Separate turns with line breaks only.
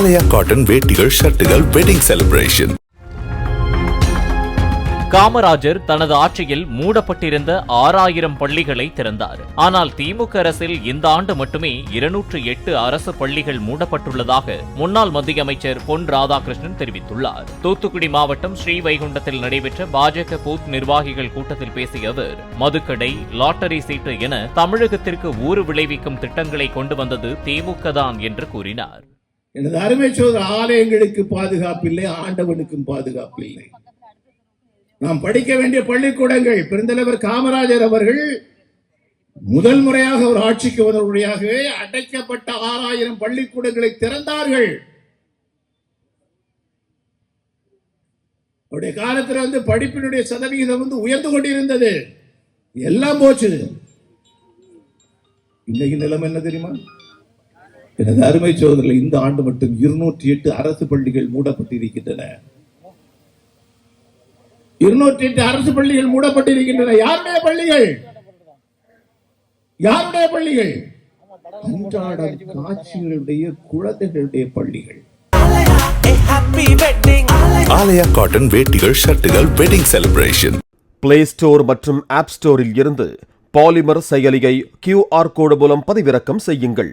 ஆலயா cotton வேட்டிகள் ஷர்ட்டுகள் wedding celebration
Kamarajar தனது ஆட்சியில் மூடப்பட்டிருந்த ஆறாயிரம் பள்ளிகளை திறந்தார் ஆனால் திமுக அரசில் இந்த ஆண்டு மட்டுமே இருநூற்று எட்டு அரசு பள்ளிகள் மூடப்பட்டுள்ளதாக முன்னாள் மத்திய அமைச்சர் பொன் ராதாகிருஷ்ணன் தெரிவித்துள்ளார் தூத்துக்குடி மாவட்டம் ஸ்ரீவைகுண்டத்தில் நடைபெற்ற பாஜக பூத் நிர்வாகிகள் கூட்டத்தில் பேசிய அவர் மதுக்கடை லாட்டரி சீட்டு என தமிழகத்திற்கு ஊறு விளைவிக்கும் திட்டங்களை கொண்டு வந்தது திமுக தான் என்று கூறினார்
எனது அருமை சோதர ஆலயங்களுக்கு பாதுகாப்பில்லை ஆண்டவனுக்கும் பாதுகாப்பு இல்லை நாம் படிக்க வேண்டிய பள்ளிக்கூடங்கள் பெருந்தலைவர் காமராஜர் அவர்கள் முதல் முறையாக ஒரு ஆட்சிக்கு வந்தவருடையாகவே அடைக்கப்பட்ட ஆறாயிரம் பள்ளிக்கூடங்களை திறந்தார்கள் அவருடைய காலத்தில் வந்து படிப்பினுடைய சதவிகிதம் வந்து உயர்ந்து கொண்டிருந்தது எல்லாம் போச்சு இன்னைக்கு நிலைமை என்ன தெரியுமா எனது அருமை சோதரில் இந்த ஆண்டு மட்டும் இருநூற்றி எட்டு அரசு பள்ளிகள் மூடப்பட்டிருக்கின்றன இருநூற்றி எட்டு அரசு பள்ளிகள் மூடப்பட்டிருக்கின்றன யாருடைய பள்ளிகள் யாருடைய பள்ளிகள் அன்றாட காட்சிகளுடைய குழந்தைகளுடைய பள்ளிகள்
ஆலயா காட்டன் வேட்டிகள் ஷர்ட்டுகள் வெட்டிங் செலிப்ரேஷன்
பிளே ஸ்டோர் மற்றும் ஆப் ஸ்டோரில் இருந்து பாலிமர் செயலியை கியூஆர் கோடு மூலம் பதிவிறக்கம் செய்யுங்கள்